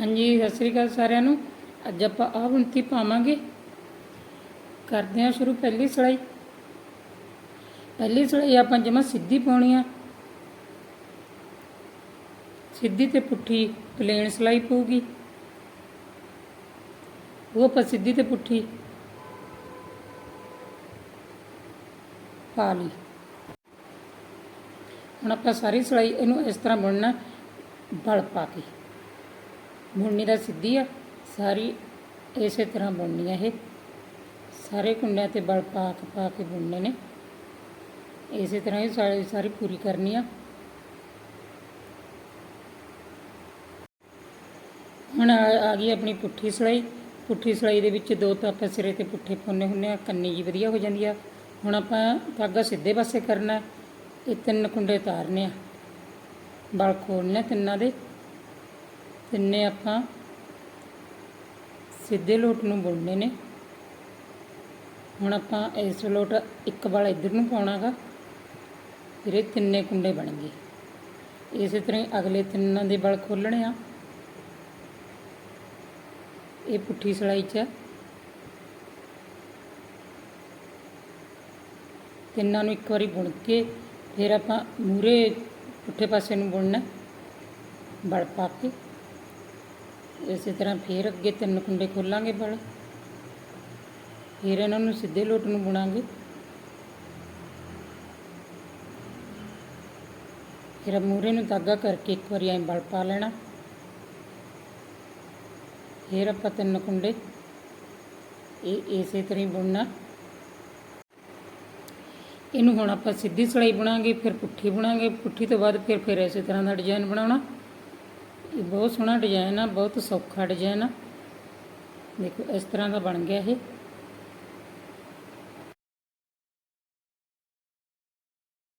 ਹਾਂਜੀ, ਸਤਿ ਸ੍ਰੀ ਅਕਾਲ ਸਾਰਿਆਂ ਨੂੰ। ਅੱਜ ਆਪਾਂ ਆਹ ਬੁਣਤੀ ਪਾਵਾਂਗੇ। ਕਰਦੇ ਹਾਂ ਸ਼ੁਰੂ ਪਹਿਲੀ ਸਲਾਈ। ਪਹਿਲੀ ਸਲਾਈ ਆਪਾਂ ਜਮਾ ਸਿੱਧੀ ਪਾਉਣੀ ਆ। ਸਿੱਧੀ ਤੇ ਪੁੱਠੀ ਪਲੇਨ ਸਲਾਈ ਪਊਗੀ। ਉਹ ਆਪਾਂ ਸਿੱਧੀ ਤੇ ਪੁੱਠੀ ਪਾ ਲਈ। ਹੁਣ ਆਪਾਂ ਸਾਰੀ ਸਲਾਈ ਇਹਨੂੰ ਇਸ ਤਰ੍ਹਾਂ ਬੁਣਨਾ, ਬਲ ਪਾ ਕੇ। ਬੁਣਨੀ ਦਾ ਸਿੱਧੀ ਆ, ਸਾਰੀ ਇਸੇ ਤਰ੍ਹਾਂ ਬੁਣਨੀ ਆ ਇਹ। ਸਾਰੇ ਕੁੰਡਿਆਂ ਤੇ ਬਲ ਪਾ ਕੇ ਪਾ ਕੇ ਬੁਣਨੇ ਨੇ। ਇਸੇ ਤਰ੍ਹਾਂ ਹੀ ਸਾਰੀ ਸਾਰੀ ਪੂਰੀ ਕਰਨੀ ਆ। ਹੁਣ ਆ ਆ ਗਈ ਆਪਣੀ ਪੁੱਠੀ ਸਲਾਈ। ਪੁੱਠੀ ਸਲਾਈ ਦੇ ਵਿੱਚ ਦੋ ਤਾਂ ਆਪਾਂ ਸਿਰੇ ਤੇ ਪੁੱਠੇ ਪਾਉਂਦੇ ਹੁੰਦੇ ਆ, ਕੰਨੀ ਜੀ ਵਧੀਆ ਹੋ ਜਾਂਦੀ ਆ। ਹੁਣ ਆਪਾਂ ਧਾਗਾ ਸਿੱਧੇ ਪਾਸੇ ਕਰਨਾ, ਇਹ ਤਿੰਨ ਕੁੰਡੇ ਤਾਰਨੇ ਆ। ਬਲ ਖੋਲਨੇ ਤਿੰਨਾਂ ਦੇ। ਤਿੰਨੇ ਆਪਾਂ ਸਿੱਧੇ ਲੋਟ ਨੂੰ ਬੁਣਨੇ ਨੇ। ਹੁਣ ਆਪਾਂ ਇਸ ਲੋਟ ਇੱਕ ਵਾਲਾ ਇੱਧਰ ਨੂੰ ਪਾਉਣਾਗਾ, ਫਿਰ ਇਹ ਤਿੰਨੇ ਕੁੰਡੇ ਬਣ ਗਏ। ਇਸੇ ਤਰ੍ਹਾਂ ਹੀ ਅਗਲੇ ਤਿੰਨਾਂ ਦੇ ਬਲ ਖੋਲਣੇ ਆ। ਇਹ ਪੁੱਠੀ ਸਲਾਈ 'ਚ ਤਿੰਨਾਂ ਨੂੰ ਇੱਕ ਵਾਰੀ ਬੁਣ ਕੇ ਫਿਰ ਆਪਾਂ ਮੂਰੇ ਪੁੱਠੇ ਪਾਸੇ ਨੂੰ ਬੁਣਨਾ, ਬਲ ਪਾ ਕੇ। ਇਸੇ ਤਰ੍ਹਾਂ ਫਿਰ ਅੱਗੇ ਤਿੰਨ ਕੁੰਡੇ ਖੋਲਾਂਗੇ ਬਲ। ਫਿਰ ਇਹਨਾਂ ਨੂੰ ਸਿੱਧੇ ਲੋਟ ਨੂੰ ਬੁਣਾਂਗੇ। ਫਿਰ ਮੂਰੇ ਨੂੰ ਧਾਗਾ ਕਰਕੇ ਇੱਕ ਵਾਰੀ ਐਂ ਬਲ ਪਾ ਲੈਣਾ। ਫਿਰ ਆਪਾਂ ਤਿੰਨ ਕੁੰਡੇ ਇਹ ਇਸੇ ਤਰ੍ਹਾਂ ਹੀ ਬੁਣਨਾ। ਇਹਨੂੰ ਹੁਣ ਆਪਾਂ ਸਿੱਧੀ ਸਲਾਈ ਬਣਾਂਗੇ, ਫਿਰ ਪੁੱਠੀ ਬਣਾਂਗੇ। ਪੁੱਠੀ ਤੋਂ ਬਾਅਦ ਫਿਰ ਫਿਰ ਇਸੇ ਤਰ੍ਹਾਂ ਦਾ ਡਿਜ਼ਾਈਨ ਬਣਾਉਣਾ। ਇਹ ਬਹੁਤ ਸੋਹਣਾ ਡਿਜ਼ਾਈਨ ਆ, ਬਹੁਤ ਸੌਖਾ ਡਿਜ਼ਾਈਨ ਆ। ਦੇਖੋ, ਇਸ ਤਰ੍ਹਾਂ ਦਾ ਬਣ ਗਿਆ ਇਹ।